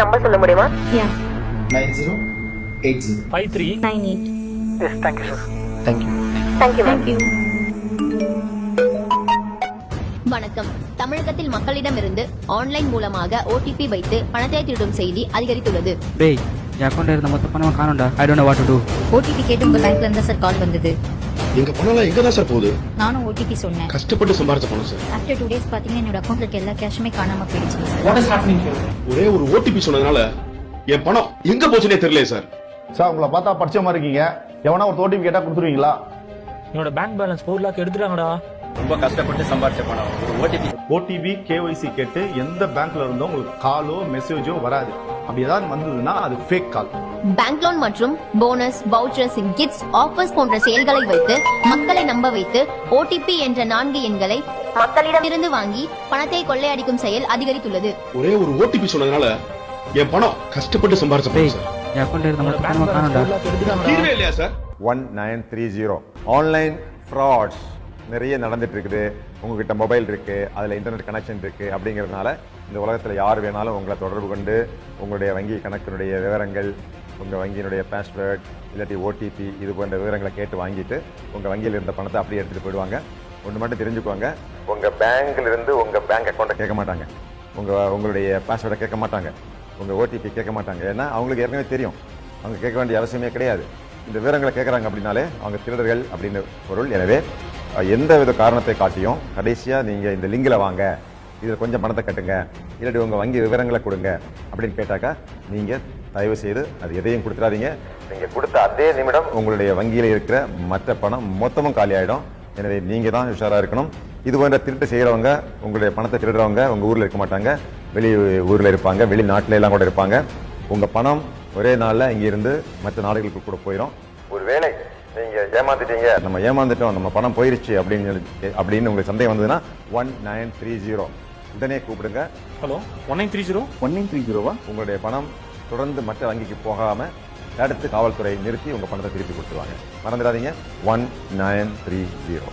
Number சொல்ல முடியுமா? Yeah nine zero eight zero five three nine eight yes thank you sir thank you thank you ma'am thank you வணக்கம். தமிழகத்தில் மக்களிடமிருந்து online மூலமாக OTP வைத்து பணத்தை திருடும் செய்தி அதிகரித்துள்ளது. டேய் என் அக்கௌண்ட்ல இருந்த மொத்த பணம் காணும்டா. I don't know what to do OTP கேட்டு உங்க பேங்க்ல இருந்தா சார் கால் வந்தது. எங்க பணம்லாம் எங்க தான் சார் போகுது? நானும் ஓடிபி சொன்னேன். கஷ்டப்பட்டு சம்பாரிச்ச பணம் சார் ஆஃப்டர் டூ டேஸ் பாத்தீங்கன்னா என்னோட அக்கௌண்ட்ல இருக்க எல்லா கேஷுமே காணாம போயிடுச்சு. Sir what is happening here ஒரே ஒரு ஓடிபி சொன்னதுனால என் பணம் எங்க போச்சுனே தெரியல சார் சார் உங்களை பார்த்தா படிச்ச மாதிரி இருக்கீங்க. எவனா ஒரு ஓடிபி கேட்டா கொடுத்துருவீங்களா? என்னோட பேங்க் பேலன்ஸ் ஃபோர் லேக் எடுத்துட்டாங்கடா. ரொம்ப கஷ்டப்பட்டு சம்பாரிச்ச பணம். ஒரு ஓடிபி ஓடிபி கேஒய்சி கேட்டு எந்த பேங்க்ல இருந்தோ உங்களுக்கு காலோ மெசேஜோ வராது. அப்படி ஏதாவது வந்ததுன்னா அது ஃபேக் கால் பேங்க் லோன் மற்றும் போனஸ் வவுச்சர்ஸ் கிஃப்ட்ஸ் ஆஃபர்ஸ் போன்ற செயல்களை வைத்து மக்களை நம்ப வைத்து ஓடிபி என்ற நான்கு எண்களை மக்களிடமிருந்து வாங்கி பணத்தை கொள்ளையடிக்கும் செயல் அதிகரித்துள்ளது. ஒரே ஒரு ஓடிபி சொன்னதுனால என் பணம் கஷ்டப்பட்டு சம்பாரிச்ச பணம் என் அக்கௌண்ட்ல இருந்த தீர்வே இல்லையா sir? One nine three zero online frauds நிறைய நடந்துட்டு இருக்குது உங்ககிட்ட மொபைல் இருக்குது அதில் இன்டர்நெட் கனெக்ஷன் இருக்குது அப்படிங்கிறதுனால இந்த உலகத்தில் யார் வேணாலும் உங்களை தொடர்பு கொண்டு உங்களுடைய வங்கி கணக்கினுடைய விவரங்கள் உங்கள் வங்கியினுடைய பாஸ்வேர்ட் இல்லாட்டி ஓடிபி இது போன்ற விவரங்களை கேட்டு வாங்கிட்டு உங்கள் வங்கியில் இருந்த பணத்தை அப்படியே எடுத்துகிட்டு போயிடுவாங்க. ஒன்று மட்டும் தெரிஞ்சுக்குவாங்க உங்கள் பேங்க்லேருந்து உங்கள் பேங்க் அக்கௌண்ட்டை கேட்க மாட்டாங்க. உங்கள் உங்களுடைய பாஸ்வேர்டை கேட்க மாட்டாங்க. உங்கள் ஓடிபி கேட்க மாட்டாங்க. ஏன்னா அவங்களுக்கு ஏற்கனவே தெரியும். அவங்க கேட்க வேண்டிய அவசியமே கிடையாது. இந்த விவரங்களை கேட்குறாங்க அப்படின்னாலே அவங்க திருடர்கள் அப்படின்னு பொருள். எனவே எந்த வித காரணத்தை காட்டியும் கடைசியாக நீங்கள் இந்த லிங்கில் வாங்க. இதில் கொஞ்சம் பணத்தை கட்டுங்க. இல்லாட்டி உங்கள் வங்கி விவரங்களை கொடுங்க. அப்படின்னு கேட்டாக்கா நீங்கள் தயவு செய்து அது எதையும் கொடுத்துடாதீங்க. நீங்கள் கொடுத்த அதே நிமிடம் உங்களுடைய வங்கியில் இருக்கிற மற்ற பணம் மொத்தமும் காலி ஆகிடும் எனவே நீங்கள் தான் உஷாராக இருக்கணும். இது போன்ற திருட்டு செய்கிறவங்க உங்களுடைய பணத்தை திருடுறவங்க உங்கள் ஊரில் இருக்க மாட்டாங்க. வெளி ஊரில் இருப்பாங்க. வெளிநாட்டில எல்லாம் கூட இருப்பாங்க. உங்கள் பணம் ஒரே நாளில் இங்கிருந்து மற்ற நாடுகளுக்கு கூட போயிடும் ஒரு வேளை நீங்கள் ஏமாந்துட்டீங்க. நம்ம ஏமாந்துட்டோம் நம்ம பணம் போயிருச்சு அப்படின்னு அப்படின்னு உங்களுக்கு சந்தேகம் வந்ததுன்னா ஒன் நைன் த்ரீ ஜீரோ உடனே கூப்பிடுங்க. Hello one nine three zero one nine three ஜீரோவா உங்களுடைய பணம் தொடர்ந்து மற்ற வங்கிக்கு போகாமல் அடுத்து காவல்துறை நிறுத்தி உங்கள் பணத்தை திருப்பி கொடுத்துருவாங்க. மறந்துடாதீங்க. One nine three zero